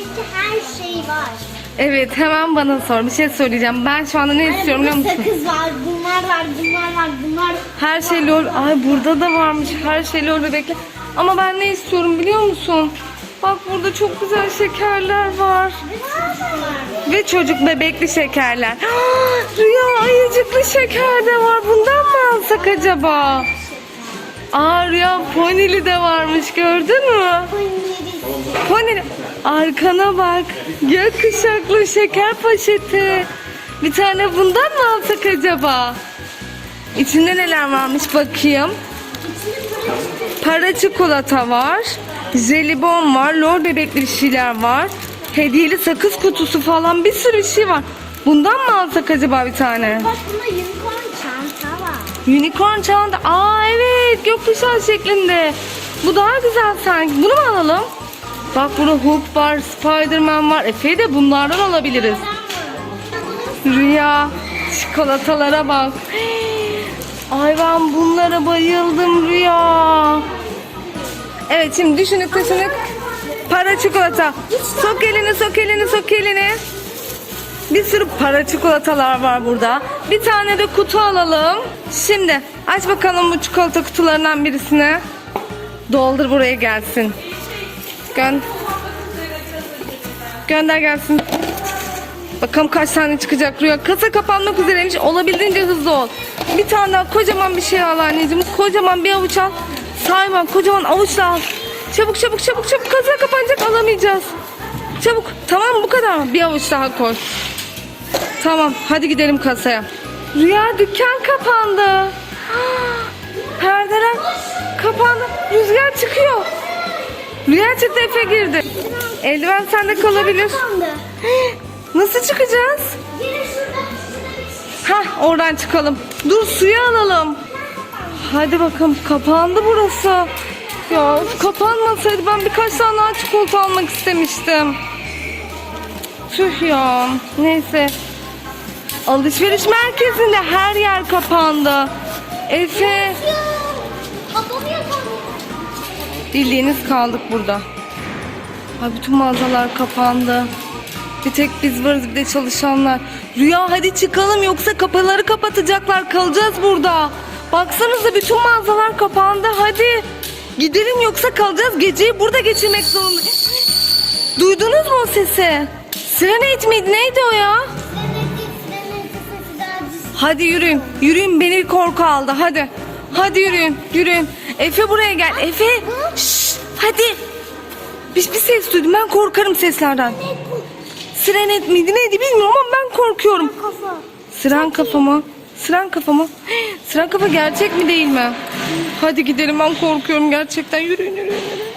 alışverişte her şey var. Evet hemen bana sor. Bir şey söyleyeceğim. Ben şu anda ne istiyorum biliyor Burada musun? sakız var, bunlar var, bunlar var, bunlar Her şey lol. Ay burada da varmış. Her şey lol bebekler. Ama ben ne istiyorum biliyor musun? Bak burada çok güzel şekerler var. Ve çocuk bebekli şekerler. Rüya ayıcıklı şeker de var. Bundan mı alsak acaba? Aa Rüya ponili de varmış gördün mü? Ponleri. Ponili. Arkana bak. Gökkuşaklı şeker poşeti. Bir tane bundan mı alsak acaba? İçinde neler varmış bakayım. Para çikolata var. Jelibon var. Lor bebekli bir şeyler var. Hediyeli sakız kutusu falan bir sürü şey var. Bundan mı alsak acaba bir tane? Bak bunda unicorn çanta var. Unicorn çanta. Aa evet gökkuşağı şeklinde. Bu daha güzel sanki. Bunu mu alalım? Bak burada Hulk var, Spiderman var. Efe'yi de bunlardan alabiliriz. Rüya, çikolatalara bak. Ay ben bunlara bayıldım Rüya. Evet şimdi düşünüp düşünüp para çikolata. Sok elini sok elini sok elini. Bir sürü para çikolatalar var burada. Bir tane de kutu alalım. Şimdi aç bakalım bu çikolata kutularından birisini. Doldur buraya gelsin. Gön Gönder gelsin. Bakalım kaç tane çıkacak Rüya. Kasa kapanmak üzereymiş. Olabildiğince hızlı ol. Bir tane daha kocaman bir şey al anneciğim. Kocaman bir avuç al. Sayma kocaman avuçla al. Çabuk çabuk çabuk çabuk kasa kapanacak alamayacağız. Çabuk. Tamam bu kadar mı? Bir avuç daha koy. Tamam hadi gidelim kasaya. Rüya dükkan kapandı. Perdeler kapandı. Rüzgar çıkıyor. Rüya çıktı Efe girdi. Eldiven sende kalabilir. Nasıl çıkacağız? Hah oradan çıkalım. Dur suyu alalım. Hadi bakalım kapandı burası. Ya kapanmasaydı ben birkaç tane daha çikolata almak istemiştim. Tüh ya. Neyse. Alışveriş merkezinde her yer kapandı. Efe. Kapanıyor. Bildiğiniz kaldık burada. Ay bütün mağazalar kapandı. Bir tek biz varız bir de çalışanlar. Rüya hadi çıkalım yoksa kapıları kapatacaklar. Kalacağız burada. Baksanıza bütün mağazalar kapandı. Hadi. Gidelim yoksa kalacağız. Geceyi burada geçirmek zorundayız. Duydunuz mu o sesi? Serenade miydi? Neydi o ya? Hadi yürüyün. Yürüyün beni korku aldı. Hadi. Hadi yürüyün. Yürüyün. Efe buraya gel. Efe. Hadi. Bir, bir ses duydum. Ben korkarım seslerden. Sirenet miydi neydi bilmiyorum ama ben korkuyorum. Kafa. Siren kafa mı? Siren kafa mı? Siren kafa gerçek mi değil mi? Hadi gidelim ben korkuyorum gerçekten. Yürüyün yürüyün. yürüyün.